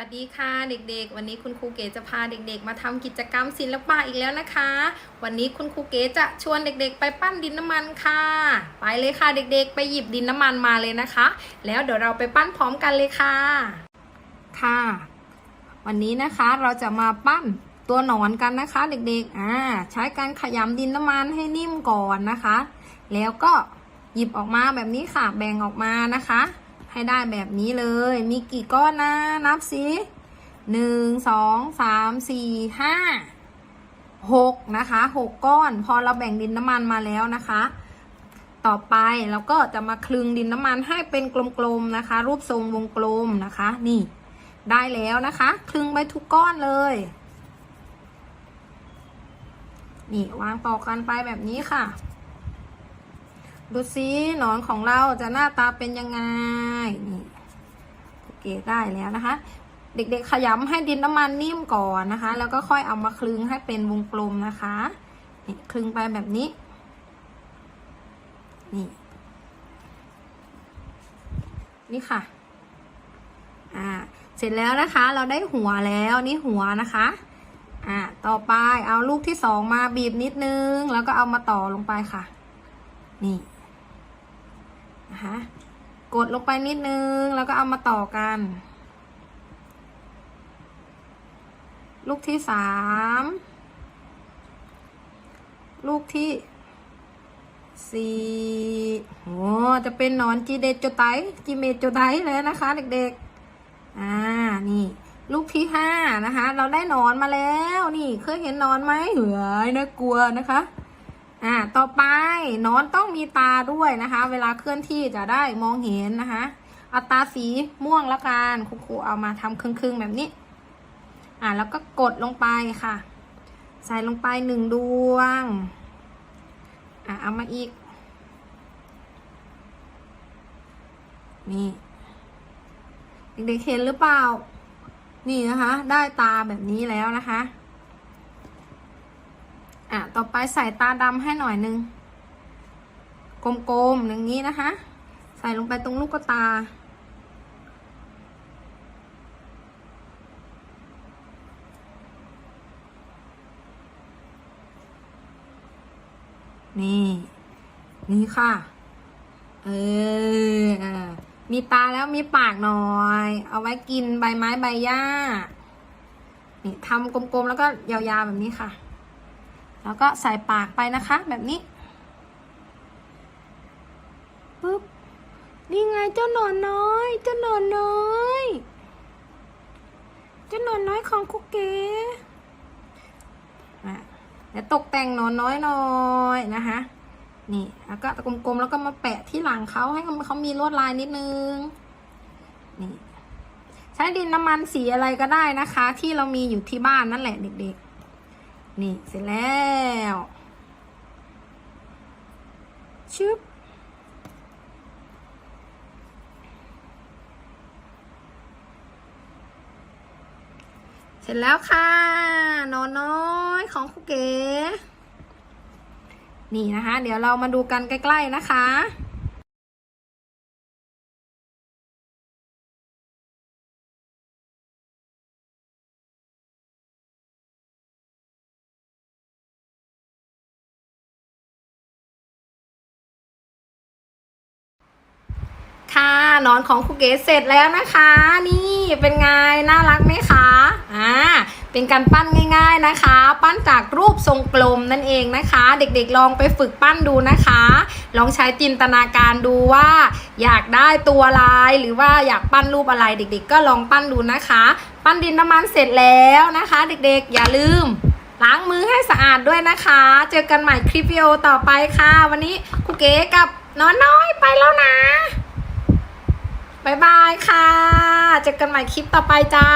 วัสดีค่ะเด็กๆ วันนี้คุณครูเก๋จะพาเด็กๆ มาทำกิจกรรมศิลปะอีกแล้วนะคะ วันนี้คุณครูเก๋จะชวนเด็กๆ ไปปั้นดินน้ำมันค่ะ ไปเลยค่ะเด็กๆ ไปหยิบดินน้ำมันมาเลยนะคะ แล้วเดี๋ยวเราไปปั้นพร้อมกันเลยค่ะ ค่ะ วันนี้นะคะเราจะมาปั้นตัวหนอนกันนะคะ เด็กๆ อ่า ใช้การขยำดินน้ำมันให้นิ่มก่อนนะคะ แล้วก็หยิบออกมาแบบนี้ค่ะ แบ่งออกมานะคะ ให้ได้แบบนี้เลย มีกี่ก้อนนะ นับสิหนึ่งสองสามสี่ห้าหกนะคะหกก้อน พอเราแบ่งดินน้ำมันมาแล้วนะคะ ต่อไปเราก็จะมาคลึงดินน้ำมันให้เป็นกลมๆนะคะ รูปทรงวงกลมนะคะ นี่ ได้แล้วนะคะ คลึงไปทุกก้อนเลยนี่วางต่อกันไปแบบนี้ค่ะ ดูซิหนอนของเราจะหน้าตาเป็นยังไง นี่โอเคได้แล้วนะคะ เด็กๆขยำให้ดินน้ำมันนิ่มก่อนนะคะ แล้วก็ค่อยเอามาคลึงให้เป็นวงกลมนะคะนี่คลึงไปแบบนี้ นี่ นี่ค่ะ อ่า เสร็จแล้วนะคะ เราได้หัวแล้วนี่หัวนะคะ อ่า ต่อไปเอาลูกที่สองมาบีบนิดนึง แล้วก็เอามาต่อลงไปค่ะ นี่ นะคะกดลงไปนิดนึงแล้วก็เอามาต่อกัน ลูกที่สามลูกที่สี่โอ้จะเป็นหนอนจีเดโจไตจีเมโจไตเลยนะคะ เด็กๆ อ่า นี่ ลูกที่ห้านะคะ เราได้หนอนมาแล้ว นี่ เคยเห็นหนอนไหมเหือยน่ากลัวนะคะ อ่าต่อไปนอนต้องมีตาด้วยนะคะ เวลาเคลื่อนที่จะได้มองเห็นนะคะเอาตาสีม่วงล้วกันครูๆเอามาทำครึ่งๆแบบนี้ อ่าแล้วก็กดลงไปค่ะ ใส่ลงไปหนึ่งดวง อ่าเอามาอีก นี่เด็กๆเห็นหรือเปล่า นี่นะคะ ได้ตาแบบนี้แล้วนะคะ อะ ต่อไปใส่ตาดำให้หน่อยนึง กลมๆอย่างนี้นะคะ ใส่ลงไปตรงลูกตา นี่ นี่ค่ะ เออ มีตาแล้วมีปากหน่อย เอาไว้กินใบไม้ใบหญ้า นี่ทำกลมๆ แล้วก็ยาวๆ แบบนี้ค่ะ แล้วก็ใส่ปากไปนะคะแบบนี้ปึ๊บนี่ไงเจ้าหนอนน้อย เจ้าหนอนน้อยเจ้าหนอนน้อยของคุกเก๋เดี๋ยวตกแต่งหนอนน้อยหน่อยนะคะ นี่แล้วก็กลมๆแล้วก็มาแปะที่หลังเขาให้เขามีลวดลายนิดนึงนี่ใช้ดินน้ำมันสีอะไรก็ได้นะคะ ที่เรามีอยู่ที่บ้านนั่นแหละเด็กๆ นี่เสร็จแล้วชึบเสร็จแล้วค่ะนอนน้อยของครูเก๋นี่นะคะ เดี๋ยวเรามาดูกันใกล้ ๆ นะคะ นอนของครูเก๋เสร็จแล้วนะคะ นี่เป็นไงน่ารักไหมคะอ่าเป็นการปั้นง่าย ๆนะคะ ปั้นจากรูปทรงกลมนั่นเองนะคะ เด็กๆลองไปฝึกปั้นดูนะคะ ลองใช้จินตนาการดูว่า อยากได้ตัวลายหรือว่าอยากปั้นรูปอะไรเด็ก ๆ ก็ลองปั้นดูนะคะ ปั้นดินน้ำมันเสร็จแล้วนะคะ เด็กๆอย่าลืมล้างมือให้สะอาดด้วยนะคะ เจอกันใหม่คลิปวิดีโอต่อไปค่ะ วันนี้ครูเก๋กับน้องน้อยไปแล้วนะ บายบายค่ะ เจอกันใหม่คลิปต่อไปจ้า